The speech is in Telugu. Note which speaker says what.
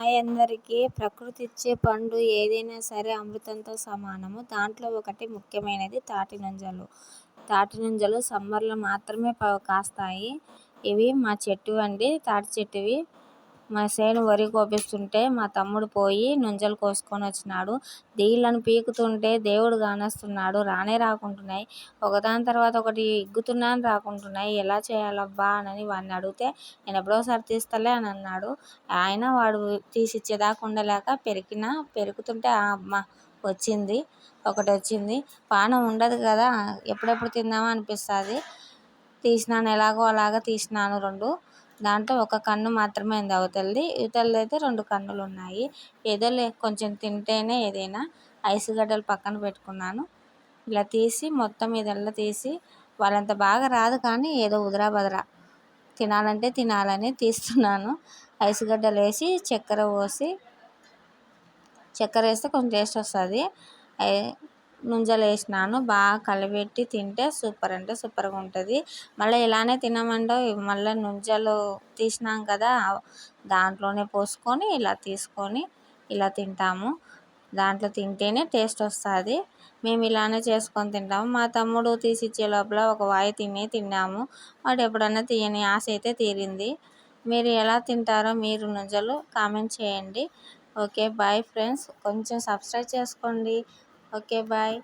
Speaker 1: హాయ్ అందరికీ ప్రకృతి ఇచ్చే పండు ఏదైనా సరే అమృతంతో సమానము. దాంట్లో ఒకటి ముఖ్యమైనది తాటి నుంజలు. తాటి నంజలు సమ్మర్లో మాత్రమే కాస్తాయి. ఇవి మా చెట్టు అండి. తాటి చెట్టువి మా సేను వరి కోపిస్తుంటే మా తమ్ముడు పోయి నుంజలు కోసుకొని వచ్చినాడు. దీళ్ళను పీకుతుంటే దేవుడు కానొస్తున్నాడు. రానే రాకుంటున్నాయి. ఒకదాని తర్వాత ఒకటి ఇగ్గుతున్నాను రాకుంటున్నాయి. ఎలా చేయాలబ్బా అని వాడిని అడిగితే నేను ఎప్పుడోసారి తీస్తలే అని అన్నాడు. ఆయన వాడు తీసిచ్చేదాకా ఉండలేక పెరికిన పెరుకుతుంటే అమ్మ వచ్చింది. ఒకటి వచ్చింది. పానం ఉండదు కదా. ఎప్పుడెప్పుడు తిందామా అనిపిస్తుంది. తీసినాను ఎలాగో అలాగ తీసినాను రెండు. దాంట్లో ఒక కన్ను మాత్రమే ఉంది అవతలది. ఇవతలది అయితే రెండు కన్నులు ఉన్నాయి ఏదో లే కొంచెం తింటేనే ఏదైనా ఐస్ గడ్డలు పక్కన పెట్టుకున్నాను. ఇలా తీసి మొత్తం ఇదల్లా తీసి వాళ్ళంత బాగా రాదు కానీ ఏదో ఉదరా బదరా. తినాలంటే తినాలని తీస్తున్నాను. ఐస్ గడ్డలు వేసి చక్కెర పోసి చక్కెర వేస్తే కొంచెం టేస్ట్ వస్తుంది. నుంజలు వేసినాను బాగా కలిపెట్టి తింటే సూపర్ అంటే సూపర్గా ఉంటుంది. మళ్ళీ ఇలానే తినమంటే మళ్ళీ నుంజలు తీసినాం కదా దాంట్లోనే పోసుకొని ఇలా తీసుకొని ఇలా తింటాము. దాంట్లో తింటేనే టేస్ట్ వస్తుంది. మేము ఇలానే చేసుకొని తింటాము. మా తమ్ముడు తీసిచ్చే లోపల ఒక వాయి తిని తిన్నాము. వాడు ఎప్పుడన్నా తీయని ఆశ అయితే తీరింది. మీరు ఎలా తింటారో మీరు నుంజలు కామెంట్ చేయండి. Okay bye friends. కొంచెం సబ్స్క్రైబ్ చేసుకోండి. Okay bye